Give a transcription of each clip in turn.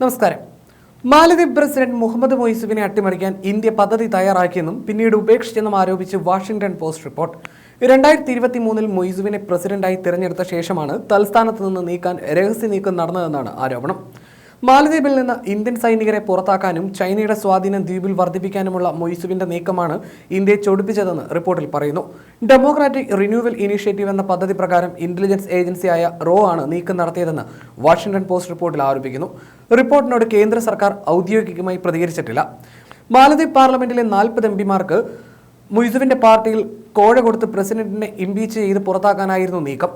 നമസ്കാരം. മാലദ്വീപ് പ്രസിഡന്റ് മുഹമ്മദ് മൊയ്സുവിനെ അട്ടിമറിക്കാൻ ഇന്ത്യ പദ്ധതി തയ്യാറാക്കിയെന്നും പിന്നീട് ഉപേക്ഷിച്ചെന്നും ആരോപിച്ച് വാഷിംഗ്ടൺ പോസ്റ്റ് റിപ്പോർട്ട്. രണ്ടായിരത്തി ഇരുപത്തി മൂന്നിൽ മൊയ്സുവിനെ പ്രസിഡന്റായി തിരഞ്ഞെടുത്ത ശേഷമാണ് തൽസ്ഥാനത്ത് നിന്ന് നീക്കാൻ രഹസ്യ നീക്കം നടന്നതെന്നാണ് ആരോപണം. മാലദ്വീപിൽ നിന്ന് ഇന്ത്യൻ സൈനികരെ പുറത്താക്കാനും ചൈനയുടെ സ്വാധീനം ദ്വീപിൽ വർദ്ധിപ്പിക്കാനുമുള്ള മൊയ്സുവിന്റെ നീക്കമാണ് ഇന്ത്യയെ ചൊടിപ്പിച്ചതെന്ന് റിപ്പോർട്ടിൽ പറയുന്നു. ഡെമോക്രാറ്റിക് റിന്യൂവൽ ഇനീഷ്യേറ്റീവ് എന്ന പദ്ധതി പ്രകാരം ഇന്റലിജൻസ് ഏജൻസിയായ റോ ആണ് നീക്കം നടത്തിയതെന്ന് വാഷിംഗ്ടൺ പോസ്റ്റ് റിപ്പോർട്ടിൽ ആരോപിക്കുന്നു. റിപ്പോർട്ടിനോട് കേന്ദ്ര സർക്കാർ ഔദ്യോഗികമായി പ്രതികരിച്ചിട്ടില്ല. മാലദ്വീപ് പാർലമെന്റിലെ നാൽപ്പത് എം പിമാർക്ക് മുയ്സുവിന്റെ പാർട്ടിയിൽ കോഴ കൊടുത്ത് പ്രസിഡന്റിനെ ഇംപീച്ച് ചെയ്ത് പുറത്താക്കാനായിരുന്നു നീക്കം.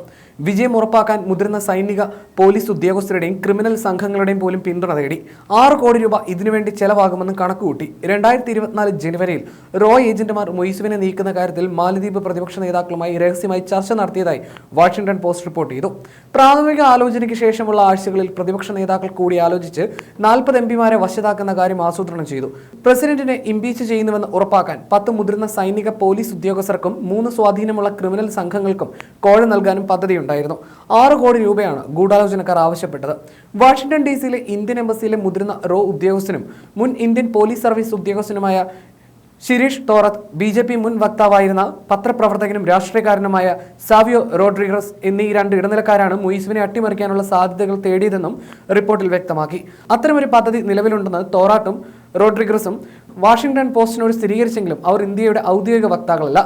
വിജയം ഉറപ്പാക്കാൻ മുതിർന്ന സൈനിക പോലീസ് ഉദ്യോഗസ്ഥരുടെയും ക്രിമിനൽ സംഘങ്ങളുടെയും പോലും പിന്തുണ തേടി ആറ് കോടി രൂപ ഇതിനുവേണ്ടി ചെലവാകുമെന്ന് കണക്കുകൂട്ടി. രണ്ടായിരത്തി ഇരുപത്തിനാല് ജനുവരിയിൽ റോ ഏജന്റുമാർ മൊയ്സുവിനെ നീക്കുന്ന കാര്യത്തിൽ മാലദ്വീപ് പ്രതിപക്ഷ നേതാക്കളുമായി രഹസ്യമായി ചർച്ച നടത്തിയതായി വാഷിംഗ്ടൺ പോസ്റ്റ് റിപ്പോർട്ട് ചെയ്തു. പ്രാഥമിക ആലോചനയ്ക്ക് ശേഷമുള്ള ആഴ്ചകളിൽ പ്രതിപക്ഷ നേതാക്കൾ കൂടി ആലോചിച്ച് നാൽപ്പത് എം പിമാരെ വശത്താക്കുന്ന കാര്യം ആസൂത്രണം ചെയ്തു. പ്രസിഡന്റിനെ ഇംപീച്ച് ചെയ്യുന്നുവെന്ന് ഉറപ്പാക്കാൻ പത്ത് മുതിർന്ന സൈനിക പോലീസ് ഉദ്യോഗസ്ഥർക്കും മൂന്ന് സ്വാധീനമുള്ള ക്രിമിനൽ സംഘങ്ങൾക്കും കോഴ നൽകാനും പദ്ധതിയുണ്ടായിരുന്നു ആറ് കോടി രൂപയാണ് ഗൂഢാലോചനക്കാർ ആവശ്യപ്പെട്ടത്. വാഷിംഗ്ടൺ ഡി സിയിലെ ഇന്ത്യൻ എംബസിയിലെ മുതിർന്ന റോ ഉദ്യോഗസ്ഥനും മുൻ Indian police service ഉദ്യോഗസ്ഥനുമായ Shirish Thorat B J P മുൻ വക്താവായിരുന്ന പത്രപ്രവർത്തകനും രാഷ്ട്രീയക്കാരനുമായ സാവിയോ റോഡ്രിഗസ് എന്നീ രണ്ട് ഇടനിലക്കാരാണ് മുയിസുവിനെ അട്ടിമറിക്കാനുള്ള സാധ്യതകൾ തേടിയതെന്നും റിപ്പോർട്ടിൽ വ്യക്തമാക്കി. അത്തരമൊരു പദ്ധതി നിലവിലുണ്ടെന്ന് തോറാട്ടും റോഡ്രിഗസും വാഷിംഗ്ടൺ പോസ്റ്റിനോട് സ്ഥിരീകരിച്ചെങ്കിലും അവർ ഇന്ത്യയുടെ ഔദ്യോഗിക വക്താക്കളല്ല.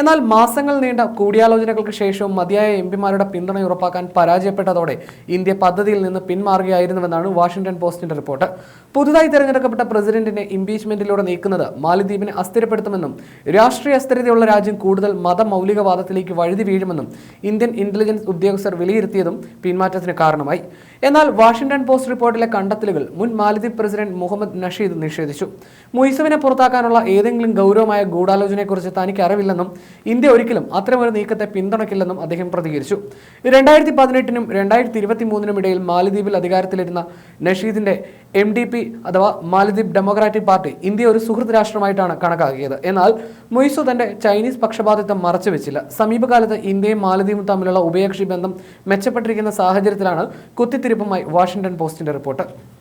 എന്നാൽ മാസങ്ങൾ നീണ്ട കൂടിയാലോചനകൾക്ക് ശേഷവും മതിയായ എം പിമാരുടെ പിന്തുണ ഉറപ്പാക്കാൻ പരാജയപ്പെട്ടതോടെ ഇന്ത്യ പദ്ധതിയിൽ നിന്ന് പിന്മാറുകയായിരുന്നുവെന്നാണ് വാഷിംഗ്ടൺ പോസ്റ്റിന്റെ റിപ്പോർട്ട്. പുതുതായി തെരഞ്ഞെടുക്കപ്പെട്ട പ്രസിഡന്റിനെ ഇംപീച്ച്മെന്റിലൂടെ നീക്കുന്നത് മാലിദ്വീപിനെ അസ്ഥിരപ്പെടുത്തുമെന്നും രാഷ്ട്രീയ അസ്ഥിരതയുള്ള രാജ്യം കൂടുതൽ മതമൗലികവാദത്തിലേക്ക് വഴുതി വീഴുമെന്നും ഇന്ത്യൻ ഇന്റലിജൻസ് ഉദ്യോഗസ്ഥർ വിലയിരുത്തിയതും പിന്മാറ്റത്തിന് കാരണമായി. എന്നാൽ വാഷിംഗ്ടൺ പോസ്റ്റ് റിപ്പോർട്ടിലെ കണ്ടെത്തലുകൾ മുൻ മാലദ്വീപ് പ്രസിഡന്റ് മുഹമ്മദ് നഷീദ് നിഷേധിച്ചു. മുയിസുവിനെ പുറത്താക്കാനുള്ള ഏതെങ്കിലും ഗൗരവമായ ഗൂഢാലോചനയെക്കുറിച്ച് തനിക്ക് അറിവില്ലെന്നും ഇന്ത്യ ഒരിക്കലും അത്തരമൊരു നീക്കത്തെ പിന്തുണയ്ക്കില്ലെന്നും അദ്ദേഹം പ്രതികരിച്ചു. രണ്ടായിരത്തി പതിനെട്ടിനും രണ്ടായിരത്തി ഇരുപത്തി മൂന്നിനും ഇടയിൽ മാലദ്വീപിൽ അധികാരത്തിലിരുന്ന നഷീദിന്റെ എം ഡി പി അഥവാ മാലദ്വീപ് ഡെമോക്രാറ്റിക് പാർട്ടി ഇന്ത്യ ഒരു സുഹൃത്ത് രാഷ്ട്രമായിട്ടാണ് കണക്കാക്കിയത്. എന്നാൽ മൊയ്സു തന്റെ ചൈനീസ് പക്ഷപാതിത്വം മറച്ചുവെച്ചില്ല. സമീപകാലത്ത് ഇന്ത്യയും മാലദ്വീപും തമ്മിലുള്ള ഉഭയകക്ഷി ബന്ധം മെച്ചപ്പെട്ടിരിക്കുന്ന സാഹചര്യത്തിലാണ് കുത്തിത്തിരിപ്പുമായി വാഷിംഗ്ടൺ പോസ്റ്റിന്റെ റിപ്പോർട്ട്